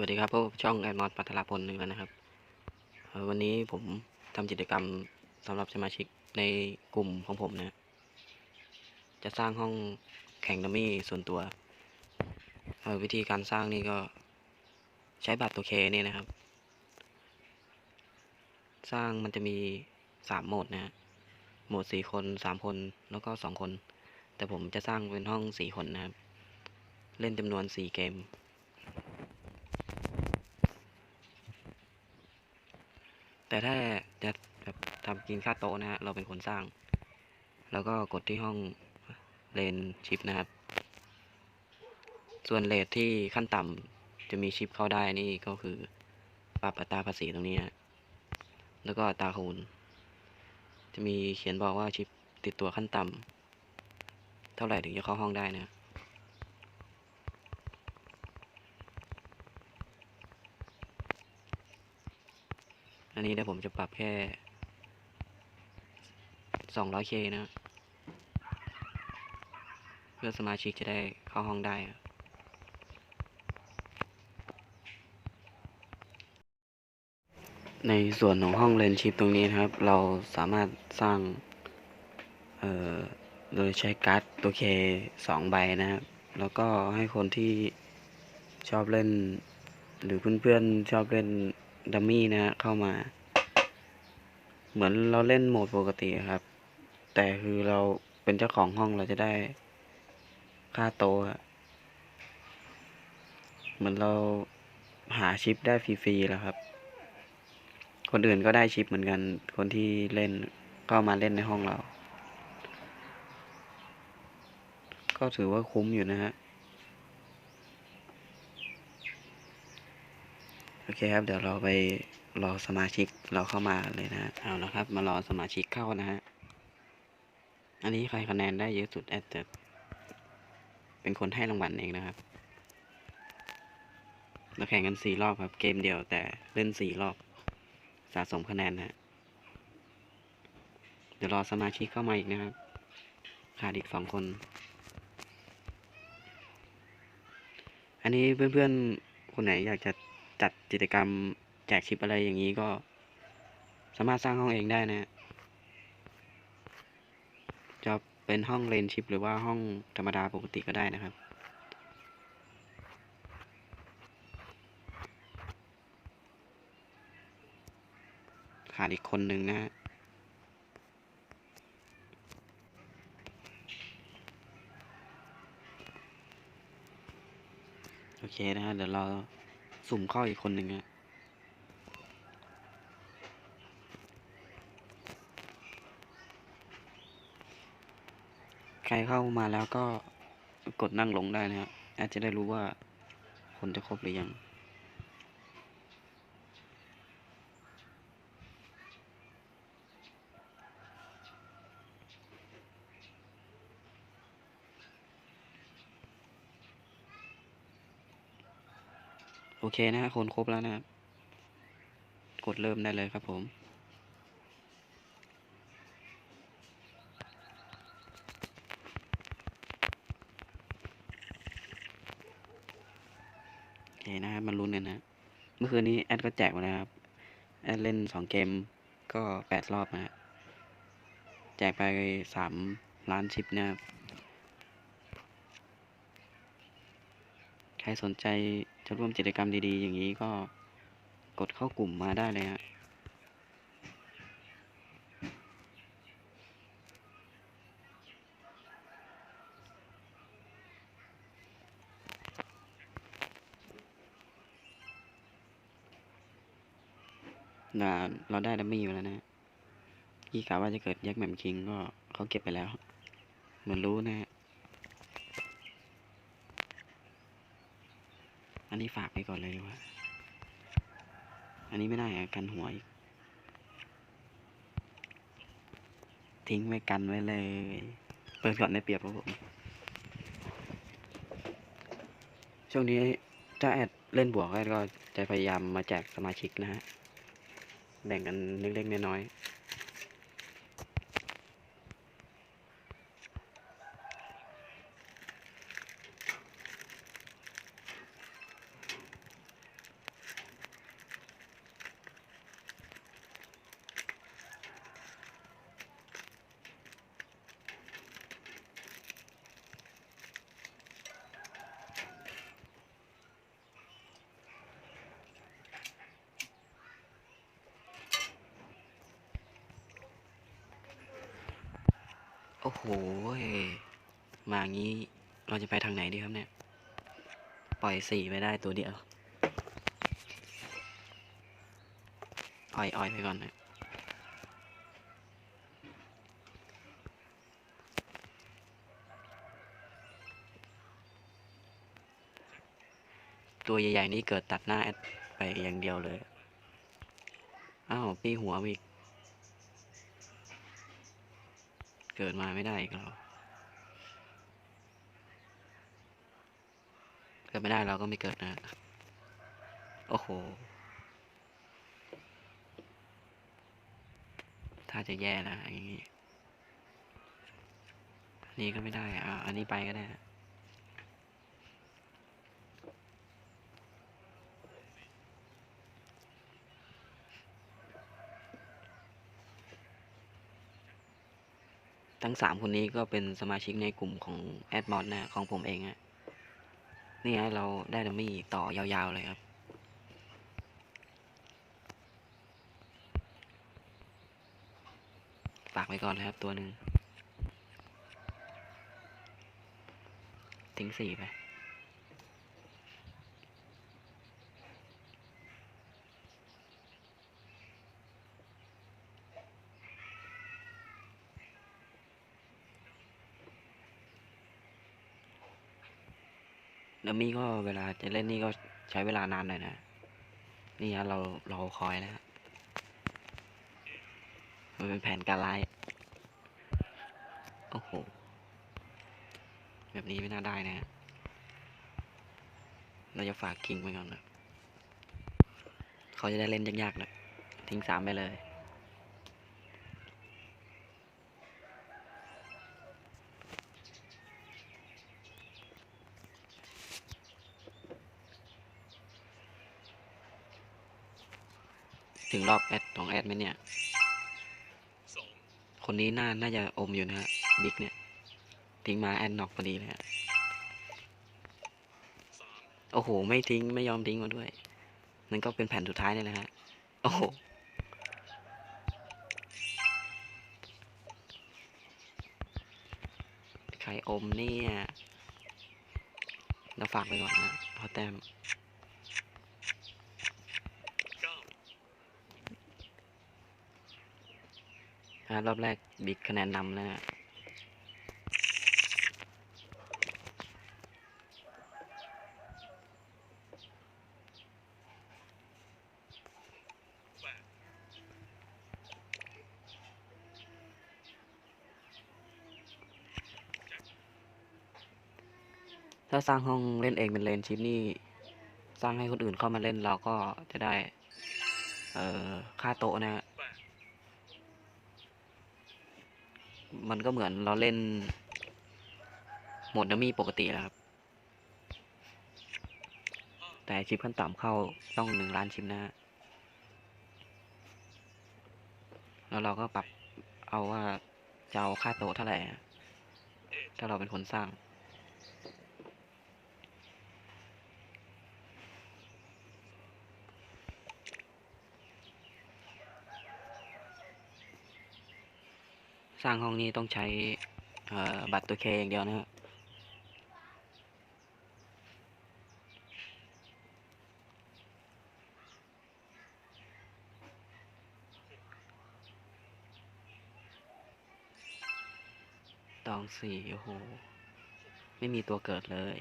วัสดีครับพบกับช่องแอดมอสปัทลาพลนึ่งแล้วนะครับ วันนี้ผมทำกิจกรรมสำหรับสมาชิกในกลุ่มของผมนะ จะสร้างห้องแข่งดัมมี่ส่วนตัว วิธีการสร้างนี่ก็ใช้บัตรตัวเคนี่นะครับ สร้างมันจะมีสามโหมดนะฮะโหมดสี่คนสามคนแล้วก็สองคน แต่ผมจะสร้างเป็นห้องสี่คนนะครับ เล่นจำนวนสี่เกม แต่ถ้าจะแบบทำกินค่าโต๊ะนะฮะเราเป็นคนสร้าง แล้วก็กดที่ห้องเลนชิปนะครับ ส่วนเลทที่ขั้นต่ำจะมีชิปเข้าได้นี่ก็คือปรับอัตราภาษีตรงนี้ฮะแล้วก็อัตราคูณ จะมีเขียนบอกว่าชิปติดตัวขั้นต่ำเท่าไหร่ถึงจะเข้าห้องได้นะ อันนี้เดี๋ยวผมจะปรับแค่ 200k นะ เพื่อสมาชิกจะได้เข้าห้องได้ในส่วนของห้องเลนชิปตรงนี้นะครับ เราสามารถสร้าง เอ่อ โดยใช้การ์ดตัว K สองใบนะครับ แล้วก็ให้คนที่ชอบเล่น หรือเพื่อนๆชอบเล่น ดัมมี่นะฮะเข้ามา เหมือนเราเล่นโหมดปกติครับ แต่คือเราเป็นเจ้าของห้องเราจะได้ค่าโตะเหมือนเราหาชิปได้ฟรีๆแล้วครับ คนอื่นก็ได้ชิปเหมือนกัน คนที่เล่นก็มาเล่นในห้องเรา ก็ถือว่าคุ้มอยู่นะฮะ โอ เคครับ เดี๋ยวเราไปรอสมาชิกเราเข้ามาเลยนะเอาละครับ มารอสมาชิกเข้านะฮะ อันนี้ใครคะแนนได้เยอะสุดแอดจะเป็นคนให้รางวัลเองนะครับ เราแข่งกันสี่รอบครับ เกมเดียวแต่เล่นสี่รอบ สะสมคะแนนนะฮะเดี๋ยวรอสมาชิกเข้ามาอีกนะครับ ขาดอีกสองคน อันนี้เพื่อนๆ คนไหนอยากจะ จัดกิจกรรมแจกชิปอะไรอย่างนี้ก็สามารถสร้างห้องเองได้นะ จะเป็นห้องเลนชิปหรือว่าห้องธรรมดาปกติก็ได้นะครับ ขาดอีกคนหนึ่งนะฮะโอเคนะฮะเดี๋ยวเรา สุ่มเข้าอีกคนหนึ่งอะใครเข้ามาแล้วก็กดนั่งลงได้นะครับอาจจะได้รู้ว่าคนจะครบหรือยัง เคนะฮะคนครบแล้วนะครับ กดเริ่มได้เลยครับผมโอเคนะครับมาลุ้นกันนะ เมื่อคืนนี้แอดก็แจกมาแล้วครับ แอดเล่นสองเกมก็แปดรอบนะฮะแจกไปสามล้านชิปนะครับ ใครสนใจ จะร่วมกิจกรรมดีๆ อย่างนี้ก็กดเข้ากลุ่มมาได้เลยฮะน่าเราได้ดัมมี่มาแล้วนะพี่กะว่าจะเกิดยักษ์แหม่มคิงก็เขาเก็บไปแล้ว เหมือนรู้นะฮะ อันนี้ฝากไปก่อนเลยดีกว่า อันนี้ไม่ได้กันหัวอีก ทิ้งไว้กันไว้เลย เปิดก่อนได้เปรียบครับผม ช่วงนี้ถ้าแอดเล่นบวกก็จะพยายามมาแจกสมาชิกนะฮะ แบ่งกันเล็กๆน้อยๆ อ้โหยมางี้เราจะไปทางไหนดีครับเนี่ย ปล่อยสี่ไปได้ตัวเดียวอ่อยอ่อยไปก่อนนะตัวใหญ่ๆนี่เกิดตัดหน้าไปอย่างเดียวเลย อ้าวปีหัวอีก เกิดมาไม่ได้อีกแล้วเกิดไม่ได้เราก็ไม่เกิดนะ โอ้โห ถ้าจะแย่นะอย่างนี้ นี่ก็ไม่ได้อะอันนี้ไปก็ได้นะ ทั้งสามคนนี้ก็เป็นสมาชิกในกลุ่มของแอดมอดนะของผมเองอะนี่ฮะเราได้ดัมมี่ต่อยาวๆเลยครับ ฝากไว้ก่อนนะครับตัวหนึ่งทิ้งสี่ไป ดัมมี่ก็เวลาจะเล่นนี่ก็ใช้เวลานานหน่อยนะ นี่ฮะเราเราคอยนะฮะมันเป็นแผนการร้าย โอ้โห แบบนี้ไม่น่าได้นะ เราจะฝากคิงไว้ก่อนนะ เขาจะได้เล่นยากๆหน่อยทิ้งสามไปเลย ถึงรอบแอดของแอดไหมเนี่ย คนนี้น่า น่าจะอมอยู่นะฮะ บิ๊กเนี่ย ทิ้งมาแอดนอกพอดีเลยฮะ โอ้โห ไม่ทิ้ง ไม่ยอมทิ้งมาด้วย นั่นก็เป็นแผ่นสุดท้ายนี่แหละฮะ โอ้โหใครอมเนี่ยเราฝากไปก่อนนะพราะแต้ม รอบแรกบิ๊กคะแนนนำแล้วฮะถ้าสร้างห้องเล่นเองเป็นเลนชิปนี่สร้างให้คนอื่นเข้ามาเล่นเราก็จะได้ เอ่อ ค่าโต๊ะนะฮะ มันก็เหมือนเราเล่นโหมดดัมมี่ปกติแล้วครับ แต่ชิปขั้นต่ำเข้าต้องหนึ่งล้านชิปนะฮะแล้วเราก็ปรับเอาว่าจะเอาค่าโตเท่าไหร่ถ้าเราเป็นคนสร้าง สร้างห้องนี้ต้องใช้บัตรตัวเคอย่างเดียวนะฮะตองสี่โอ้โห ไม่มีตัวเกิดเลย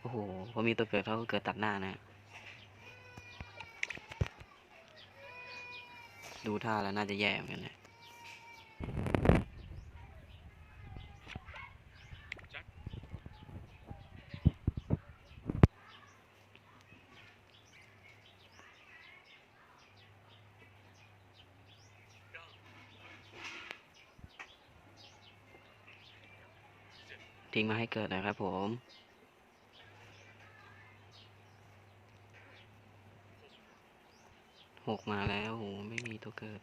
โอ้โห พอมีตัวเกิดเขาก็เกิดตัดหน้านะ ดูท่าแล้วน่าจะแย่เหมือนกันนะ ทิ้งมาให้เกิดนะครับผมหกมาแล้วโหไม่มีตัวเกิด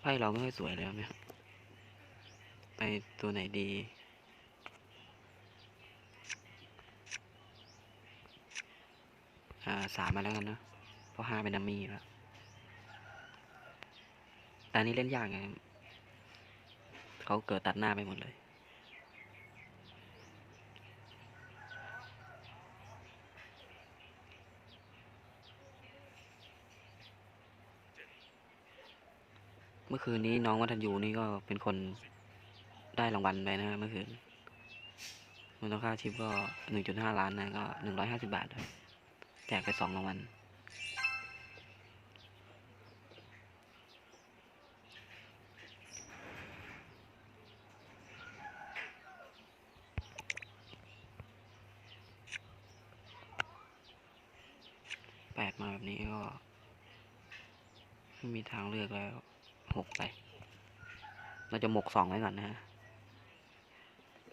ไพ่เราไม่ค่อยสวยแล้วเนี่ยไปตัวไหนดี อ่าสามมาแล้วกันนะเพราะห้าเป็นดัมมี่แล้วเอตานี้เล่นยากไง เขาเกิดตัดหน้าไปหมดเลย เมื่อคืนนี้น้องวัฒนยูนี่ก็เป็นคนได้รางวัลไปนะเมื่อคืนมูลค่าชิปก็หนึ่งจุดห้าล้านนะก็หนึ่งร้อยห้าสิบาท แจกไปสองรางวัล แปดมาแบบนี้ก็ไม่มีทางเลือกแล้วหกไป เราจะหมกสองไว้ก่อนนะฮะ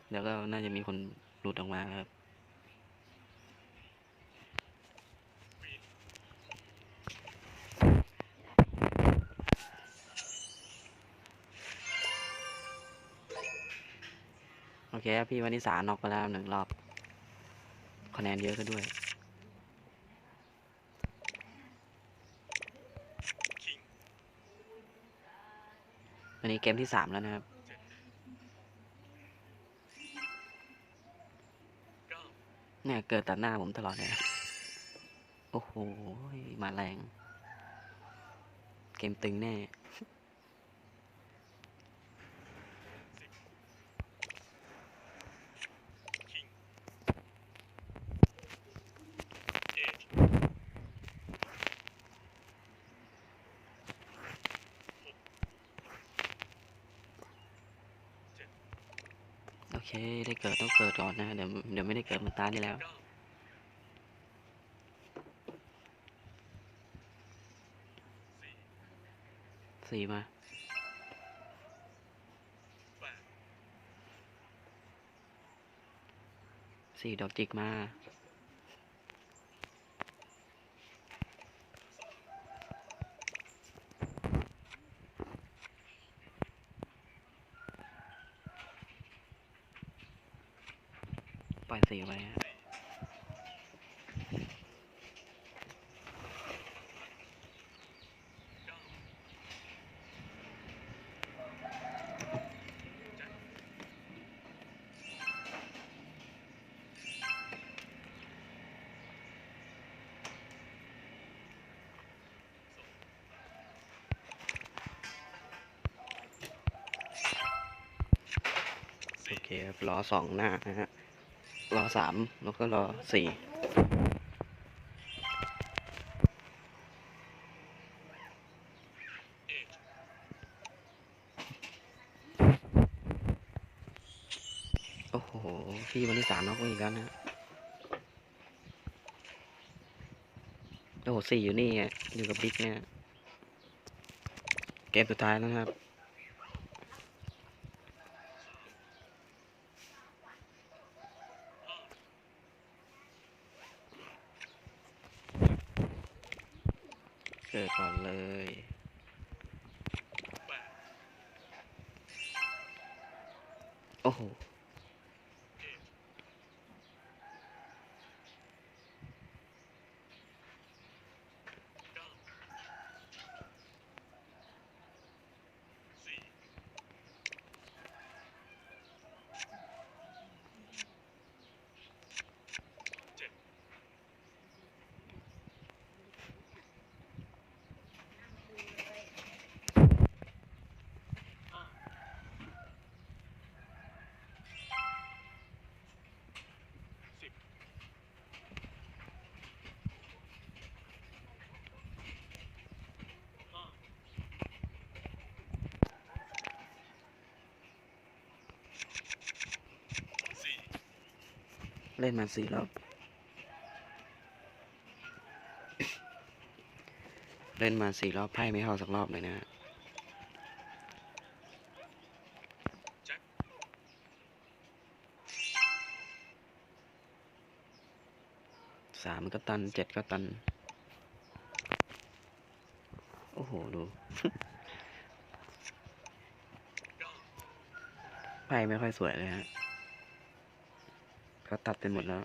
เดี๋ยวก็น่าจะมีคนหลุดออกมาครับ โอเคพี่วันนี้สาน็อกไปแล้วหนึ่งรอบ คะแนนเยอะก็ด้วย อันนี้เกมที่สามแล้วนะครับ เนี่ยเกิดตัดหน้าผมตลอดเลยโอ้โห มาแรง เกมตึงแน่ เค ได้เกิดต้องเกิดก่อนนะ เดี๋ยวเดี๋ยวไม่ได้เกิดเหมันตาที่แล้ว สี่มาสี่ดอกจิกมา ล่อยสี่ไปโอเคครับรอสองหน้านะฮะ รอสามแล้วก็รอสี่โอ้โห พี่วันที่สามน็อกอีกแล้วนะโอ้โหสี่อยู่นี่ไงอยู่กับบิ๊กเนี่ย เกมสุดท้ายแล้วครับ เกิดก่อนเลย โอ้โห เล่นมาสี่รอบ เล่นมาสี่รอบไพ่ไม่เข้าสักรอบเลยนะฮะสามก็ตันเจ็ดก็ตัน โอ้โห ดู ไพ่ไม่ค่อยสวยเลยฮะ ก็ตัดไปหมดแล้ว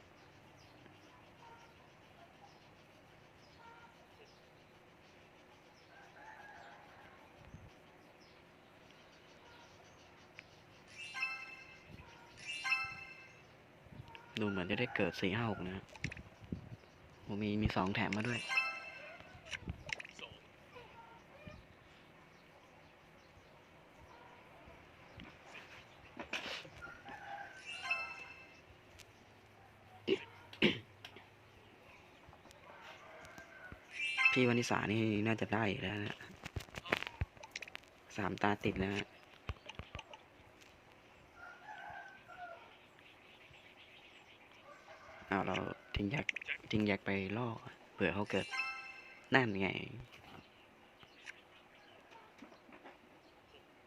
ดูเหมือนจะได้เกิดสี่ห้าหกนะผมมีมีสองแถมมาด้วย พี่สานี่น่าจะได้แล้วนะสามตาติดแล้วนะเอาเราทิ้งแยกทิ้งแยกไปล่อเผื่อเขาเกิดนั่นไง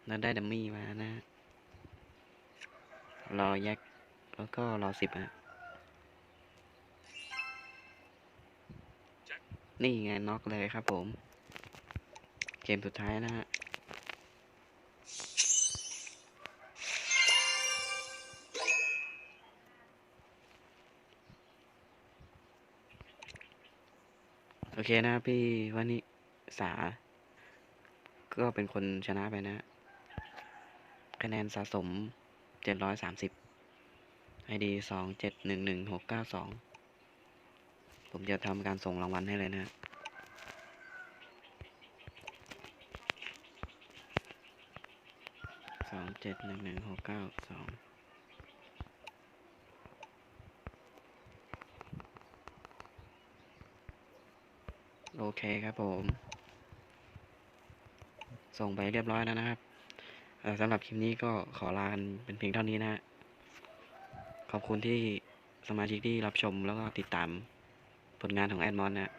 แล้วได้ดัมมี่มานะ รอแยกแล้วก็รอสิบอะ นี่ไงน็อกเลยครับผม เกมสุดท้ายนะฮะโอเคนะพี่วันนี้สา ก็เป็นคนชนะไปนะคะแนนสะสม 730 ID 2711692 ผมจะทำการส่งรางวัลให้เลยนะสองเจ็ดหนึ่งหนึ่งหกเก้าสองโอเคครับผม ส่งไปเรียบร้อยแล้วนะครับเออสำหรับคลิปนี้ก็ขอลาเป็นเพียงเท่านี้นะฮะขอบคุณที่สมาชิกที่รับชมแล้วก็ติดตาม ผลงานของแอดมอนนะ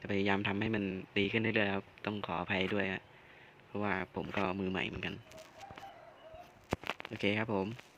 จะพยายามทำให้มันดีขึ้นเรื่อยๆครับ ต้องขออภัยด้วยฮะเพราะว่าผมก็มือใหม่เหมือนกัน โอเคครับผม